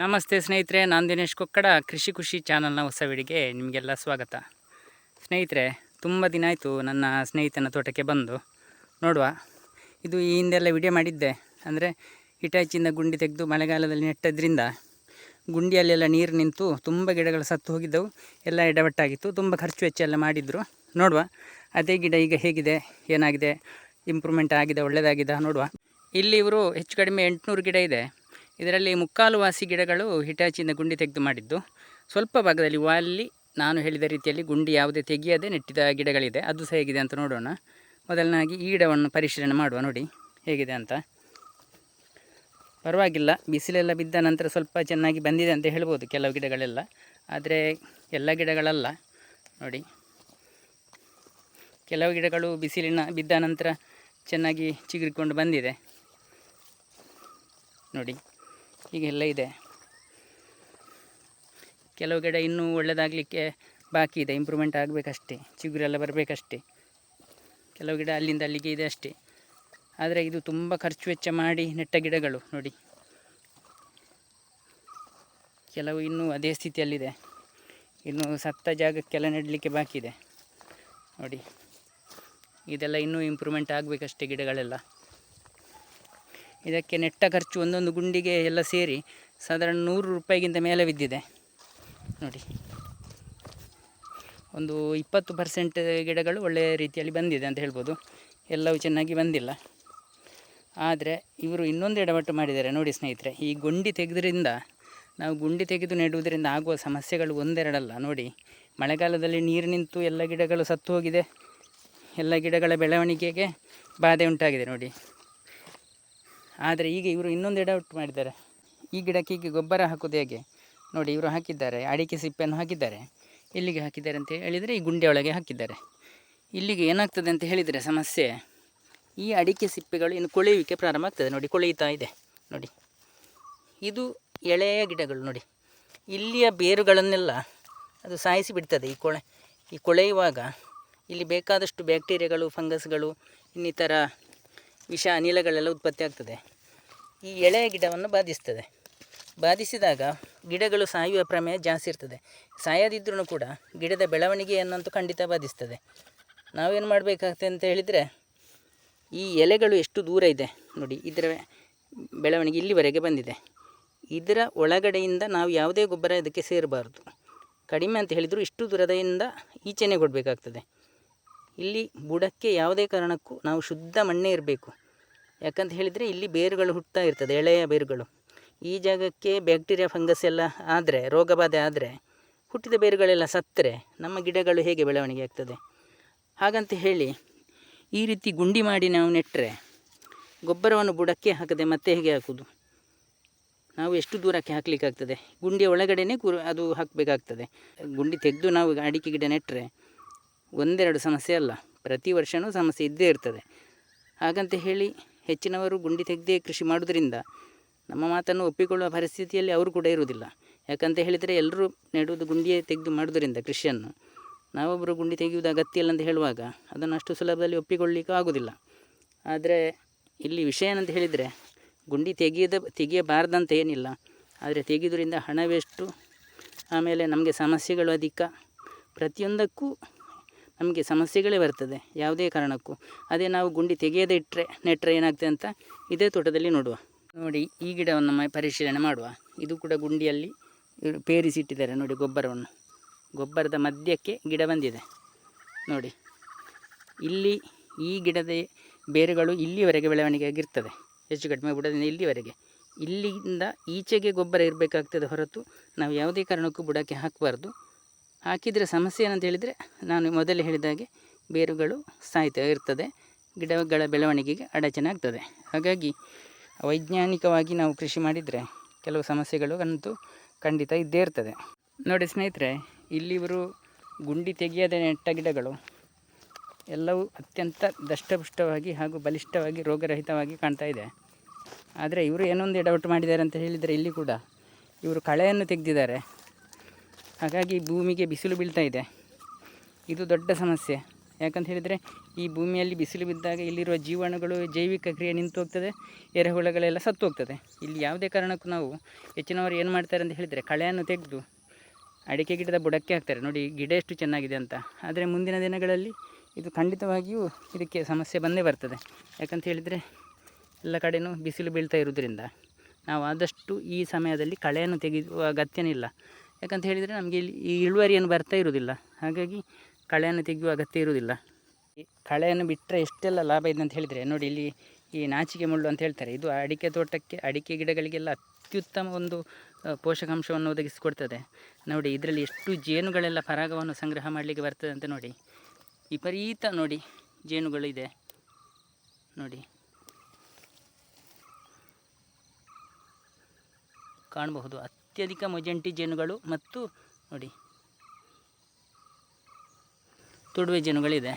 ನಮಸ್ತೆ ಸ್ನೇಹಿತರೆ, ನಾನು ದಿನೇಶ್ ಕೊಕ್ಕಡ, ಕೃಷಿ ಖುಷಿ ಚಾನಲ್ನ ಹೊಸ ವಿಡಿಗೆ ನಿಮಗೆಲ್ಲ ಸ್ವಾಗತ. ಸ್ನೇಹಿತರೆ, ತುಂಬ ದಿನ ಆಯಿತು ನನ್ನ ಸ್ನೇಹಿತನ ತೋಟಕ್ಕೆ ಬಂದು. ನೋಡುವ, ಇದು ಈ ಹಿಂದೆಲ್ಲ ವಿಡಿಯೋ ಮಾಡಿದ್ದೆ. ಅಂದರೆ ಹಿಟಾಚಿಯಿಂದ ಗುಂಡಿ ತೆಗೆದು ಮಳೆಗಾಲದಲ್ಲಿ ನೆಟ್ಟದ್ರಿಂದ ಗುಂಡಿಯಲ್ಲೆಲ್ಲ ನೀರು ನಿಂತು ತುಂಬ ಗಿಡಗಳು ಸತ್ತು ಹೋಗಿದ್ದವು. ಎಲ್ಲ ಎಡವಟ್ಟಾಗಿತ್ತು. ತುಂಬ ಖರ್ಚು ವೆಚ್ಚ ಎಲ್ಲ ಮಾಡಿದರು. ನೋಡುವ, ಅದೇ ಗಿಡ ಈಗ ಹೇಗಿದೆ, ಏನಾಗಿದೆ ಇಂಪ್ರೂವ್ಮೆಂಟ್ ಆಗಿದೆ ಒಳ್ಳೆಯದಾಗಿದೆ ನೋಡುವ. ಇಲ್ಲಿ ಇವರು ಹೆಚ್ಚು ಕಡಿಮೆ ಎಂಟುನೂರು ಗಿಡ ಇದೆ. ಇದರಲ್ಲಿ ಮುಕ್ಕಾಲು ವಾಸಿ ಗಿಡಗಳು ಹಿಟಾಚಿಯಿಂದ ಗುಂಡಿ ತೆಗೆದು ಮಾಡಿದ್ದು. ಸ್ವಲ್ಪ ಭಾಗದಲ್ಲಿ ವಾಲಿ ನಾನು ಹೇಳಿದ ರೀತಿಯಲ್ಲಿ ಗುಂಡಿ ಯಾವುದೇ ತೆಗೆಯದೆ ನೆಟ್ಟಿದ ಗಿಡಗಳಿದೆ. ಅದು ಸಹ ಹೇಗಿದೆ ಅಂತ ನೋಡೋಣ. ಮೊದಲನಾಗಿ ಈ ಗಿಡವನ್ನು ಪರಿಶೀಲನೆ ಮಾಡುವ ನೋಡಿ ಹೇಗಿದೆ ಅಂತ. ಪರವಾಗಿಲ್ಲ, ಬಿಸಿಲೆಲ್ಲ ಬಿದ್ದ ನಂತರ ಸ್ವಲ್ಪ ಚೆನ್ನಾಗಿ ಬಂದಿದೆ ಅಂತ ಹೇಳ್ಬೋದು ಕೆಲವು ಗಿಡಗಳೆಲ್ಲ. ಆದರೆ ಎಲ್ಲ ಗಿಡಗಳಲ್ಲ. ನೋಡಿ. ಕೆಲವು ಗಿಡಗಳು ಬಿಸಿಲಿನ ಬಿದ್ದ ನಂತರ ಚೆನ್ನಾಗಿ ಚಿಗುರಿಕೊಂಡು ಬಂದಿದೆ. ನೋಡಿ. ಹೀಗೆಲ್ಲ ಇದೆ. ಕೆಲವು ಗಿಡ ಇನ್ನೂ ಒಳ್ಳೆಯದಾಗಲಿಕ್ಕೆ ಬಾಕಿ ಇದೆ. ಇಂಪ್ರೂವ್ಮೆಂಟ್ ಆಗಬೇಕಷ್ಟೇ. ಚಿಗುರೆಲ್ಲ ಬರಬೇಕಷ್ಟೇ. ಕೆಲವು ಗಿಡ ಅಲ್ಲಿಂದ ಅಲ್ಲಿಗೆ ಇದೆ ಅಷ್ಟೇ. ಆದರೆ ಇದು ತುಂಬ ಖರ್ಚು ವೆಚ್ಚ ಮಾಡಿ ನೆಟ್ಟ ಗಿಡಗಳು ನೋಡಿ. ಕೆಲವು ಇನ್ನೂ ಅದೇ ಸ್ಥಿತಿಯಲ್ಲಿದೆ. ಇನ್ನು ಸತ್ತ ಜಾಗಕ್ಕೆಲ್ಲ ನೆಡಲಿಕ್ಕೆ ಬಾಕಿ ಇದೆ. ನೋಡಿ. ಇದೆಲ್ಲ ಇನ್ನೂ ಇಂಪ್ರೂವ್ಮೆಂಟ್ ಆಗಬೇಕಷ್ಟೇ ಗಿಡಗಳೆಲ್ಲ. ಇದಕ್ಕೆ ನೆಟ್ಟ ಖರ್ಚು ಒಂದೊಂದು ಗುಂಡಿಗೆ ಎಲ್ಲ ಸೇರಿ ಸಾಧಾರಣ ನೂರು ರೂಪಾಯಿಗಿಂತ ಮೇಲೆ ಬಿದ್ದಿದೆ. ನೋಡಿ. ಒಂದು ಇಪ್ಪತ್ತು ಪರ್ಸೆಂಟ್ ಗಿಡಗಳು ಒಳ್ಳೆಯ ರೀತಿಯಲ್ಲಿ ಬಂದಿದೆ ಅಂತ ಹೇಳ್ಬೋದು. ಎಲ್ಲವೂ ಚೆನ್ನಾಗಿ ಬಂದಿಲ್ಲ. ಆದರೆ ಇವರು ಇನ್ನೊಂದು ಎಡವಟ್ಟು ಮಾಡಿದ್ದಾರೆ ನೋಡಿ ಸ್ನೇಹಿತರೆ, ಈ ಗುಂಡಿ ತೆಗೆದ್ರಿಂದ, ನಾವು ಗುಂಡಿ ತೆಗೆದು ನೆಡುವುದರಿಂದ ಆಗುವ ಸಮಸ್ಯೆಗಳು ಒಂದೆರಡಲ್ಲ. ನೋಡಿ, ಮಳೆಗಾಲದಲ್ಲಿ ನೀರು ನಿಂತು ಎಲ್ಲ ಗಿಡಗಳು ಸತ್ತು ಹೋಗಿದೆ. ಎಲ್ಲ ಗಿಡಗಳ ಬೆಳವಣಿಗೆಗೆ ಬಾಧೆ ಉಂಟಾಗಿದೆ ನೋಡಿ. ಆದರೆ ಈಗ ಇವರು ಇನ್ನೊಂದು ಔಟ್ ಮಾಡಿದ್ದಾರೆ. ಈ ಗಿಡಕ್ಕೆ ಈಗ ಗೊಬ್ಬರ ಹಾಕೋದು ಹೇಗೆ? ನೋಡಿ, ಇವರು ಹಾಕಿದ್ದಾರೆ. ಅಡಿಕೆ ಸಿಪ್ಪೆಯನ್ನು ಹಾಕಿದ್ದಾರೆ. ಇಲ್ಲಿಗೆ ಹಾಕಿದ್ದಾರೆ ಅಂತ ಹೇಳಿದರೆ ಈ ಗುಂಡೆ ಹಾಕಿದ್ದಾರೆ. ಇಲ್ಲಿಗೆ ಏನಾಗ್ತದೆ ಅಂತ ಹೇಳಿದರೆ ಸಮಸ್ಯೆ, ಈ ಅಡಿಕೆ ಸಿಪ್ಪೆಗಳು ಇನ್ನು ಕೊಳೆಯುವಿಕೆ ಪ್ರಾರಂಭ ಆಗ್ತದೆ. ನೋಡಿ, ಕೊಳೆಯುತ್ತಾ ಇದೆ. ನೋಡಿ, ಇದು ಎಳೆಯ ಗಿಡಗಳು. ನೋಡಿ, ಇಲ್ಲಿಯ ಬೇರುಗಳನ್ನೆಲ್ಲ ಅದು ಸಾಯಿಸಿ ಬಿಡ್ತದೆ ಈ ಕೊಳೆ. ಈ ಕೊಳೆಯುವಾಗ ಇಲ್ಲಿ ಬೇಕಾದಷ್ಟು ಬ್ಯಾಕ್ಟೀರಿಯಾಗಳು, ಫಂಗಸ್ಗಳು, ಇನ್ನಿತರ ವಿಷ, ಅನಿಲಗಳೆಲ್ಲ ಉತ್ಪತ್ತಿ ಆಗ್ತದೆ. ಈ ಎಳೆಯ ಗಿಡವನ್ನು ಬಾಧಿಸ್ತದೆ. ಬಾಧಿಸಿದಾಗ ಗಿಡಗಳು ಸಾಯುವ ಪ್ರಮೇಯ ಜಾಸ್ತಿ ಇರ್ತದೆ. ಸಾಯದಿದ್ರೂ ಕೂಡ ಗಿಡದ ಬೆಳವಣಿಗೆಯನ್ನಂತೂ ಖಂಡಿತ ಬಾಧಿಸ್ತದೆ. ನಾವೇನು ಮಾಡಬೇಕಾಗ್ತದೆ ಅಂತ ಹೇಳಿದರೆ, ಈ ಎಲೆಗಳು ಎಷ್ಟು ದೂರ ಇದೆ ನೋಡಿ, ಇದರ ಬೆಳವಣಿಗೆ ಇಲ್ಲಿವರೆಗೆ ಬಂದಿದೆ. ಇದರ ಒಳಗಡೆಯಿಂದ ನಾವು ಯಾವುದೇ ಗೊಬ್ಬರ ಇದಕ್ಕೆ ಸೇರಬಾರ್ದು. ಕಡಿಮೆ ಅಂತ ಹೇಳಿದರೂ ಇಷ್ಟು ದೂರದಿಂದ ಈಚೆನೆ ಕೊಡಬೇಕಾಗ್ತದೆ. ಇಲ್ಲಿ ಬುಡಕ್ಕೆ ಯಾವುದೇ ಕಾರಣಕ್ಕೂ ನಾವು ಶುದ್ಧ ಮಣ್ಣೇ ಇರಬೇಕು. ಯಾಕಂತ ಹೇಳಿದರೆ ಇಲ್ಲಿ ಬೇರುಗಳು ಹುಟ್ಟುತ್ತಾ ಇರ್ತದೆ, ಎಳೆಯ ಬೇರುಗಳು. ಈ ಜಾಗಕ್ಕೆ ಬ್ಯಾಕ್ಟೀರಿಯಾ, ಫಂಗಸ್ ಎಲ್ಲ ಆದರೆ ರೋಗಬಾಧೆ ಆದರೆ, ಹುಟ್ಟಿದ ಬೇರುಗಳೆಲ್ಲ ಸತ್ತರೆ, ನಮ್ಮ ಗಿಡಗಳು ಹೇಗೆ ಬೆಳವಣಿಗೆ ಆಗ್ತದೆ? ಹಾಗಂತ ಹೇಳಿ, ಈ ರೀತಿ ಗುಂಡಿ ಮಾಡಿ ನಾವು ನೆಟ್ಟರೆ ಗೊಬ್ಬರವನ್ನು ಬುಡಕ್ಕೆ ಹಾಕದೆ ಮತ್ತೆ ಹೇಗೆ ಹಾಕೋದು ನಾವು ಎಷ್ಟು ದೂರಕ್ಕೆ ಹಾಕಲಿಕ್ಕಾಗ್ತದೆ? ಗುಂಡಿಯ ಒಳಗಡೆನೇ ಗುರು ಅದು ಹಾಕಬೇಕಾಗ್ತದೆ. ಗುಂಡಿ ತೆಗೆದು ನಾವು ಅಡಿಕೆ ಗಿಡ ನೆಟ್ಟರೆ ಒಂದೆರಡು ಸಮಸ್ಯೆ ಅಲ್ಲ, ಪ್ರತಿ ವರ್ಷವೂ ಸಮಸ್ಯೆ ಇದ್ದೇ ಇರ್ತದೆ. ಹಾಗಂತ ಹೇಳಿ ಹೆಚ್ಚಿನವರು ಗುಂಡಿ ತೆಗೆದೇ ಕೃಷಿ ಮಾಡುವುದರಿಂದ ನಮ್ಮ ಮಾತನ್ನು ಒಪ್ಪಿಕೊಳ್ಳುವ ಪರಿಸ್ಥಿತಿಯಲ್ಲಿ ಅವರು ಕೂಡ ಇರುವುದಿಲ್ಲ. ಯಾಕಂತ ಹೇಳಿದರೆ ಎಲ್ಲರೂ ನೆಡುವುದು ಗುಂಡಿಯೇ ತೆಗೆದು ಮಾಡುವುದರಿಂದ ಕೃಷಿಯನ್ನು. ನಾವೊಬ್ಬರು ಗುಂಡಿ ತೆಗೆಯುವುದು ಅಗತ್ಯ ಇಲ್ಲ ಅಂತ ಹೇಳುವಾಗ ಅದನ್ನು ಅಷ್ಟು ಸುಲಭದಲ್ಲಿ ಒಪ್ಪಿಕೊಳ್ಳಲಿಕ್ಕೆ ಆಗೋದಿಲ್ಲ ಆದರೆ ಇಲ್ಲಿ ವಿಷಯ ಏನಂತ ಹೇಳಿದರೆ ಗುಂಡಿ ತೆಗೆಯದ ತೆಗೆಯಬಾರ್ದಂತ ಏನಿಲ್ಲ. ಆದರೆ ತೆಗೆಯೋದ್ರಿಂದ ಹಣವೆಷ್ಟು, ಆಮೇಲೆ ನಮಗೆ ಸಮಸ್ಯೆಗಳು ಅಧಿಕ. ಪ್ರತಿಯೊಂದಕ್ಕೂ ನಮಗೆ ಸಮಸ್ಯೆಗಳೇ ಬರ್ತದೆ, ಯಾವುದೇ ಕಾರಣಕ್ಕೂ. ಅದೇ ನಾವು ಗುಂಡಿ ತೆಗೆಯದೇ ಇಟ್ಟರೆ ನೆಟ್ಟರೆ ಏನಾಗ್ತದೆ ಅಂತ ಇದೇ ತೋಟದಲ್ಲಿ ನೋಡುವ. ನೋಡಿ, ಈ ಗಿಡವನ್ನು ಮ ಪರಿಶೀಲನೆ ಮಾಡುವ. ಇದು ಕೂಡ ಗುಂಡಿಯಲ್ಲಿ ಪೇರಿಸಿಟ್ಟಿದ್ದಾರೆ. ನೋಡಿ, ಗೊಬ್ಬರವನ್ನು. ಗೊಬ್ಬರದ ಮಧ್ಯಕ್ಕೆ ಗಿಡ ಬಂದಿದೆ. ನೋಡಿ, ಇಲ್ಲಿ ಈ ಗಿಡದ ಬೇರುಗಳು ಇಲ್ಲಿವರೆಗೆ ಬೆಳವಣಿಗೆ ಆಗಿರ್ತದೆ ಹೆಚ್ಚು ಕಡಿಮೆ ಬುಡದಿಂದ ಇಲ್ಲಿವರೆಗೆ. ಇಲ್ಲಿಂದ ಈಚೆಗೆ ಗೊಬ್ಬರ ಇರಬೇಕಾಗ್ತದೆ ಹೊರತು ನಾವು ಯಾವುದೇ ಕಾರಣಕ್ಕೂ ಬುಡಕ್ಕೆ ಹಾಕಬಾರ್ದು. ಹಾಕಿದರೆ ಸಮಸ್ಯೆ ಏನಂತ ಹೇಳಿದರೆ ನಾನು ಮೊದಲೇ ಹೇಳಿದ ಹಾಗೆ ಬೇರುಗಳು ಸಾಯ್ತ ಇರ್ತದೆ, ಗಿಡಗಳ ಬೆಳವಣಿಗೆಗೆ ಅಡಚಣೆ ಆಗ್ತದೆ. ಹಾಗಾಗಿ ವೈಜ್ಞಾನಿಕವಾಗಿ ನಾವು ಕೃಷಿ ಮಾಡಿದರೆ ಕೆಲವು ಸಮಸ್ಯೆಗಳು ಅಂತೂ ಖಂಡಿತ ಇದ್ದೇ ಇರ್ತದೆ. ನೋಡಿ ಸ್ನೇಹಿತರೆ ಇಲ್ಲಿ ಇವರು ಗುಂಡಿ ತೆಗೆಯದ ನೆಟ್ಟ ಗಿಡಗಳು ಎಲ್ಲವೂ ಅತ್ಯಂತ ದಷ್ಟಪುಷ್ಟವಾಗಿ ಹಾಗೂ ಬಲಿಷ್ಠವಾಗಿ ರೋಗರಹಿತವಾಗಿ ಕಾಣ್ತಾ ಇದೆ. ಆದರೆ ಇವರು ಏನೊಂದು ಎಡವಟ್ಟು ಮಾಡಿದ್ದಾರೆ ಅಂತ ಹೇಳಿದರೆ ಇಲ್ಲಿ ಕೂಡ ಇವರು ಕಳೆಯನ್ನು ತೆಗೆದಿದ್ದಾರೆ. ಹಾಗಾಗಿ ಭೂಮಿಗೆ ಬಿಸಿಲು ಬೀಳ್ತಾ ಇದೆ. ಇದು ದೊಡ್ಡ ಸಮಸ್ಯೆ. ಯಾಕಂತ ಹೇಳಿದರೆ ಈ ಭೂಮಿಯಲ್ಲಿ ಬಿಸಿಲು ಬಿದ್ದಾಗ ಇಲ್ಲಿರುವ ಜೀವಾಣುಗಳು ಜೈವಿಕ ಕ್ರಿಯೆ ನಿಂತು ಹೋಗ್ತದೆ ಎರೆಹುಳಗಳೆಲ್ಲ ಸತ್ತು ಹೋಗ್ತದೆ ಇಲ್ಲಿ ಯಾವುದೇ ಕಾರಣಕ್ಕೂ ನಾವು ಹೆಚ್ಚಿನವರು ಏನು ಮಾಡ್ತಾರೆ ಅಂತ ಹೇಳಿದರೆ ಕಳೆಯನ್ನು ತೆಗೆದು ಅಡಿಕೆ ಗಿಡದ ಬುಡಕ್ಕೆ ಹಾಕ್ತಾರೆ. ನೋಡಿ, ಗಿಡ ಎಷ್ಟು ಚೆನ್ನಾಗಿದೆ ಅಂತ. ಆದರೆ ಮುಂದಿನ ದಿನಗಳಲ್ಲಿ ಇದು ಖಂಡಿತವಾಗಿಯೂ ಇದಕ್ಕೆ ಸಮಸ್ಯೆ ಬಂದೇ ಬರ್ತದೆ. ಯಾಕಂತ ಹೇಳಿದರೆ ಎಲ್ಲ ಕಡೆಯೂ ಬಿಸಿಲು ಬೀಳ್ತಾ ಇರೋದ್ರಿಂದ ನಾವು ಆದಷ್ಟು ಈ ಸಮಯದಲ್ಲಿ ಕಳೆಯನ್ನು ತೆಗೆಯುವ ಅಗತ್ಯನೇ ಇಲ್ಲ ಯಾಕಂತ ಹೇಳಿದರೆ ನಮಗೆ ಇಲ್ಲಿ ಈ ಇಳುವರಿಯನ್ನು ಬರ್ತಾ ಇರುವುದಿಲ್ಲ. ಹಾಗಾಗಿ ಕಳೆಯನ್ನು ತೆಗೆಯುವ ಅಗತ್ಯ ಇರುವುದಿಲ್ಲ. ಕಳೆಯನ್ನು ಬಿಟ್ಟರೆ ಎಷ್ಟೆಲ್ಲ ಲಾಭ ಇದೆ ಅಂತ ಹೇಳಿದರೆ, ನೋಡಿ ಇಲ್ಲಿ ಈ ನಾಚಿಕೆ ಮುಳ್ಳು ಅಂತ ಹೇಳ್ತಾರೆ. ಇದು ಅಡಿಕೆ ತೋಟಕ್ಕೆ, ಅಡಿಕೆ ಗಿಡಗಳಿಗೆಲ್ಲ ಅತ್ಯುತ್ತಮ ಒಂದು ಪೋಷಕಾಂಶವನ್ನು ಒದಗಿಸಿಕೊಡ್ತದೆ. ನೋಡಿ, ಇದರಲ್ಲಿ ಎಷ್ಟು ಜೇನುಗಳೆಲ್ಲ ಪರಾಗವನ್ನು ಸಂಗ್ರಹ ಮಾಡಲಿಕ್ಕೆ ಬರ್ತದೆ ಅಂತ ನೋಡಿ. ವಿಪರೀತ ನೋಡಿ ಜೇನುಗಳು ಇದೆ. ನೋಡಿ. ಕಾಣಬಹುದು. ಅತ್ಯಧಿಕ ಮೊಜೆಂಟಿ ಜೇನುಗಳು ಮತ್ತು ನೋಡಿ, ತೊಡುವೆ ಜೇನುಗಳಿದೆ.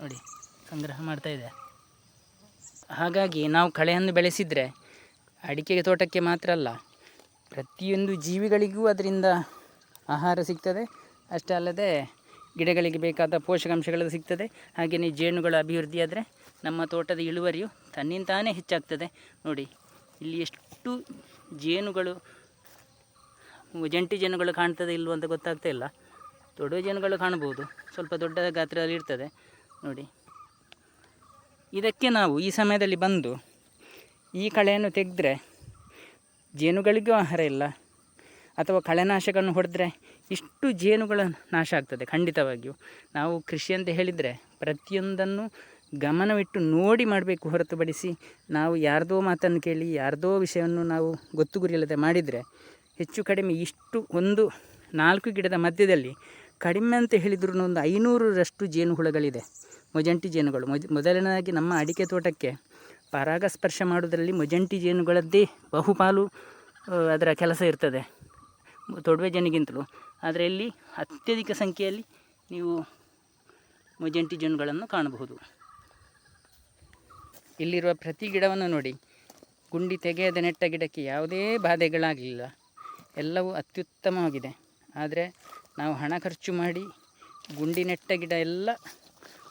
ನೋಡಿ, ಸಂಗ್ರಹ ಮಾಡ್ತಾ ಇದೆ. ಹಾಗಾಗಿ ನಾವು ಕಳೆಯನ್ನು ಬೆಳೆಸಿದರೆ ಅಡಿಕೆ ತೋಟಕ್ಕೆ ಮಾತ್ರ ಅಲ್ಲ, ಪ್ರತಿಯೊಂದು ಜೀವಿಗಳಿಗೂ ಅದರಿಂದ ಆಹಾರ ಸಿಗ್ತದೆ. ಅಷ್ಟೇ ಅಲ್ಲದೆ ಗಿಡಗಳಿಗೆ ಬೇಕಾದ ಪೋಷಕಾಂಶಗಳು ಸಿಗ್ತದೆ. ಹಾಗೆಯೇ ಜೇನುಗಳ ಅಭಿವೃದ್ಧಿಯಾದರೆ ನಮ್ಮ ತೋಟದ ಇಳುವರಿಯು ತನ್ನಿಂತಾನೇ ಹೆಚ್ಚಾಗ್ತದೆ. ನೋಡಿ, ಇಲ್ಲಿ ಎಷ್ಟು ಜೇನುಗಳು, ಜಂಟಿ ಜೇನುಗಳು ಕಾಣ್ತದೆ ಇಲ್ವೋ ಅಂತ ಗೊತ್ತಾಗ್ತಾ ಇಲ್ಲ. ದೊಡ್ಡ ಜೇನುಗಳು ಕಾಣ್ಬೋದು. ಸ್ವಲ್ಪ ದೊಡ್ಡ ಗಾತ್ರದಲ್ಲಿ ಇರ್ತದೆ. ನೋಡಿ. ಇದಕ್ಕೆ ನಾವು ಈ ಸಮಯದಲ್ಲಿ ಬಂದು ಈ ಕಳೆಯನ್ನು ತೆಗೆದ್ರೆ ಜೇನುಗಳಿಗೂ ಆಹಾರ ಇಲ್ಲ. ಅಥವಾ ಕಳೆನಾಶಗಳನ್ನು ಹೊಡೆದ್ರೆ ಇಷ್ಟು ಜೇನುಗಳ ನಾಶ ಆಗ್ತದೆ ಖಂಡಿತವಾಗಿಯೂ. ನಾವು ಕೃಷಿ ಅಂತ ಹೇಳಿದರೆ ಪ್ರತಿಯೊಂದನ್ನು ಗಮನವಿಟ್ಟು ನೋಡಿ ಮಾಡಬೇಕು ಹೊರತುಪಡಿಸಿ ನಾವು ಯಾರ್ದೋ ಮಾತನ್ನು ಕೇಳಿ, ಯಾರ್ದೋ ವಿಷಯವನ್ನು ನಾವು ಗೊತ್ತು ಗುರಿಯಲ್ಲದೆ ಮಾಡಿದರೆ ಹೆಚ್ಚು ಕಡಿಮೆ ಇಷ್ಟು ಒಂದು ನಾಲ್ಕು ಗಿಡದ ಮಧ್ಯದಲ್ಲಿ ಕಡಿಮೆ ಅಂತ ಹೇಳಿದ್ರು ಒಂದು ಐನೂರರಷ್ಟು ಜೇನುಹುಳಗಳಿದೆ. ಮೊಜಂಟಿ ಜೇನುಗಳು. ಮೊಜ, ಮೊದಲನೇದಾಗಿ ನಮ್ಮ ಅಡಿಕೆ ತೋಟಕ್ಕೆ ಪರಾಗಸ್ಪರ್ಶ ಮಾಡೋದರಲ್ಲಿ ಮೊಜಂಟಿ ಜೇನುಗಳದ್ದೇ ಬಹುಪಾಲು ಅದರ ಕೆಲಸ ಇರ್ತದೆ. ತೊಡವೆ ಜೇನಿಗಿಂತಲೂ ಆದರೆ ಇಲ್ಲಿ ಅತ್ಯಧಿಕ ಸಂಖ್ಯೆಯಲ್ಲಿ ನೀವು ಮೊಜಂಟಿ ಜೇನುಗಳನ್ನು ಕಾಣಬಹುದು. ಇಲ್ಲಿರುವ ಪ್ರತಿ ಗಿಡವನ್ನು ನೋಡಿ. ಗುಂಡಿ ತೆಗೆಯದ ನೆಟ್ಟ ಗಿಡಕ್ಕೆ ಯಾವುದೇ ಬಾಧೆಗಳಾಗಲಿಲ್ಲ. ಎಲ್ಲವೂ ಅತ್ಯುತ್ತಮವಾಗಿದೆ ಆದರೆ ನಾವು ಹಣ ಖರ್ಚು ಮಾಡಿ ಗುಂಡಿ ನೆಟ್ಟ ಗಿಡ ಎಲ್ಲ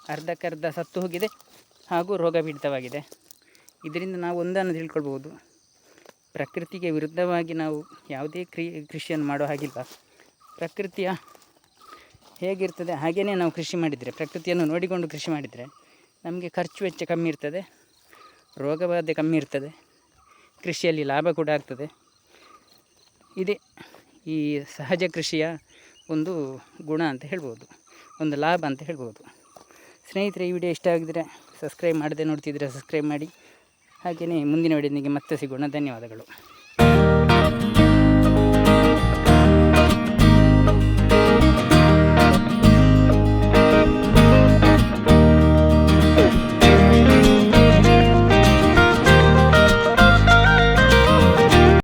ಅರ್ಧಕ್ಕರ್ಧ ಸತ್ತು ಹೋಗಿದೆ ಹಾಗೂ ರೋಗ ಪೀಡಿತವಾಗಿದೆ ಇದರಿಂದ ನಾವು ಒಂದನ್ನು ತಿಳ್ಕೊಳ್ಬೋದು ಪ್ರಕೃತಿಗೆ ವಿರುದ್ಧವಾಗಿ ನಾವು ಯಾವುದೇ ಕ್ರಿ, ಕೃಷಿಯನ್ನು ಮಾಡೋ ಹಾಗಿಲ್ಲ. ಪ್ರಕೃತಿಯ ಹೇಗಿರ್ತದೆ ಹಾಗೆಯೇ ನಾವು ಕೃಷಿ ಮಾಡಿದರೆ, ಪ್ರಕೃತಿಯನ್ನು ನೋಡಿಕೊಂಡು ಕೃಷಿ ಮಾಡಿದರೆ ನಮಗೆ ಖರ್ಚು ವೆಚ್ಚ ಕಮ್ಮಿ ಇರ್ತದೆ. ರೋಗಬಾಧೆ ಕಮ್ಮಿ ಇರ್ತದೆ. ಕೃಷಿಯಲ್ಲಿ ಲಾಭ ಕೂಡ ಆಗ್ತದೆ. ಇದೇ. ಈ ಸಹಜ ಕೃಷಿಯ ಒಂದು ಗುಣ ಅಂತ ಹೇಳ್ಬೋದು. ಒಂದು ಲಾಭ ಅಂತ ಹೇಳ್ಬೋದು. ಸ್ನೇಹಿತರೆ, ಈ ವಿಡಿಯೋ ಇಷ್ಟ ಆಗಿದರೆ ಸಬ್ಸ್ಕ್ರೈಬ್ ಮಾಡದೆ ನೋಡ್ತಿದ್ರೆ ಸಬ್ಸ್ಕ್ರೈಬ್ ಮಾಡಿ. ಹಾಗೆಯೇ ಮುಂದಿನ ವಿಡಿಯೋನಿಗೆ ಮತ್ತೆ ಸಿಗೋಣ. ಧನ್ಯವಾದಗಳು.